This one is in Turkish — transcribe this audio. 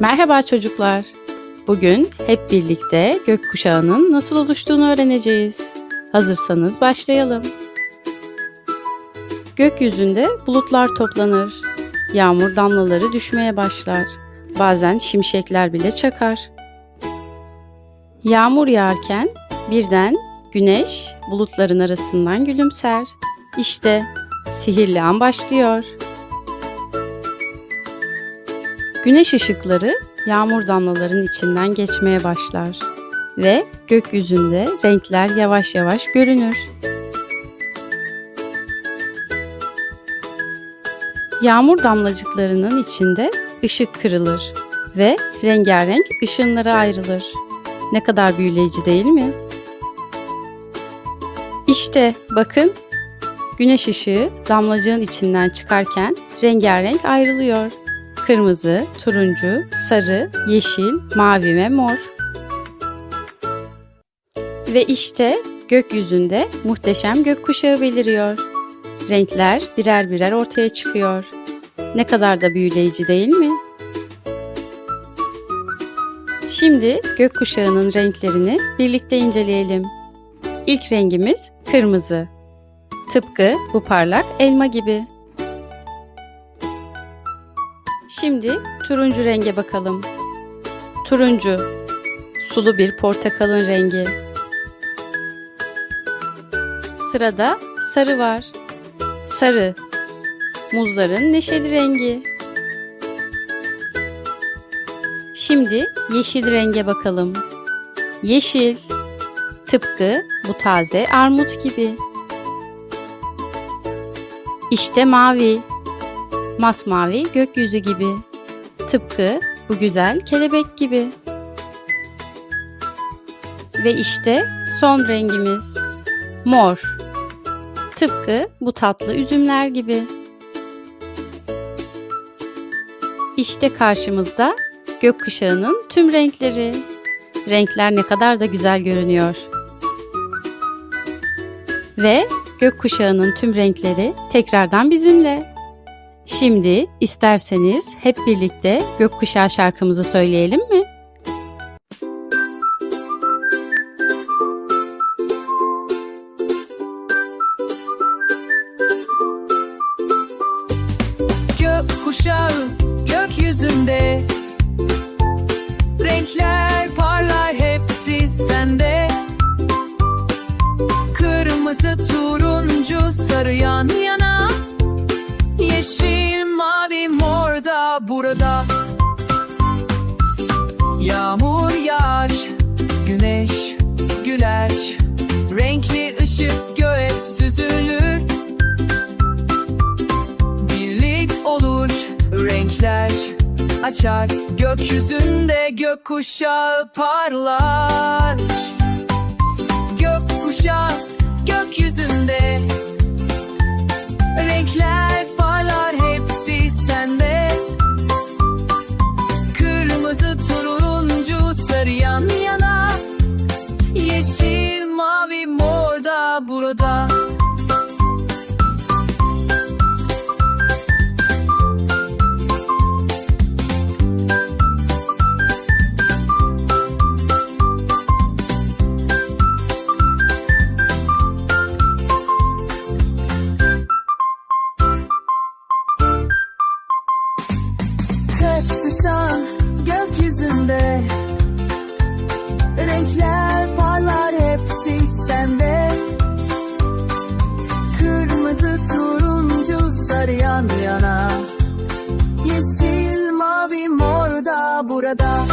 Merhaba çocuklar. Bugün hep birlikte gökkuşağının nasıl oluştuğunu öğreneceğiz. Hazırsanız başlayalım. Gökyüzünde bulutlar toplanır. Yağmur damlaları düşmeye başlar. Bazen şimşekler bile çakar. Yağmur yağarken birden güneş bulutların arasından gülümser. İşte sihirli an başlıyor. Güneş ışıkları yağmur damlalarının içinden geçmeye başlar ve gökyüzünde renkler yavaş yavaş görünür. Yağmur damlacıklarının içinde ışık kırılır ve rengarenk ışınlara ayrılır. Ne kadar büyüleyici değil mi? İşte bakın güneş ışığı damlacığın içinden çıkarken rengarenk ayrılıyor kırmızı, turuncu, sarı, yeşil, mavi ve mor. Ve işte gökyüzünde muhteşem gökkuşağı beliriyor. Renkler birer birer ortaya çıkıyor. Ne kadar da büyüleyici değil mi? Şimdi gökkuşağının renklerini birlikte inceleyelim. İlk rengimiz kırmızı. Tıpkı bu parlak elma gibi. Şimdi turuncu renge bakalım. Turuncu, sulu bir portakalın rengi. Sırada sarı var. Sarı, muzların neşeli rengi. Şimdi yeşil renge bakalım. Yeşil, tıpkı bu taze armut gibi. İşte mavi, masmavi gökyüzü gibi. Tıpkı bu güzel kelebek gibi. Ve işte son rengimiz mor. Tıpkı bu tatlı üzümler gibi. İşte karşımızda gökkuşağının tüm renkleri. Renkler ne kadar da güzel görünüyor. Ve gökkuşağının tüm renkleri tekrardan bizimle. Şimdi isterseniz hep birlikte gökkuşağı şarkımızı söyleyelim mi? Gökkuşağı gökyüzünde. Renkler parlar hepsi sende. Kırmızı, turuncu, sarı yan yana açar. Gökyüzünde gökkuşağı parlar. Gökkuşağı gökyüzünde. Renkler parlar hepsi sende. Kırmızı, turuncu, sarı yan yana. Yeşil, mavi, mor da burada Birkaç düşen gökyüzünde? Renkler parlar hepsi sende. Kırmızı, turuncu, sarı yan yana. Yeşil, mavi, mor da burada.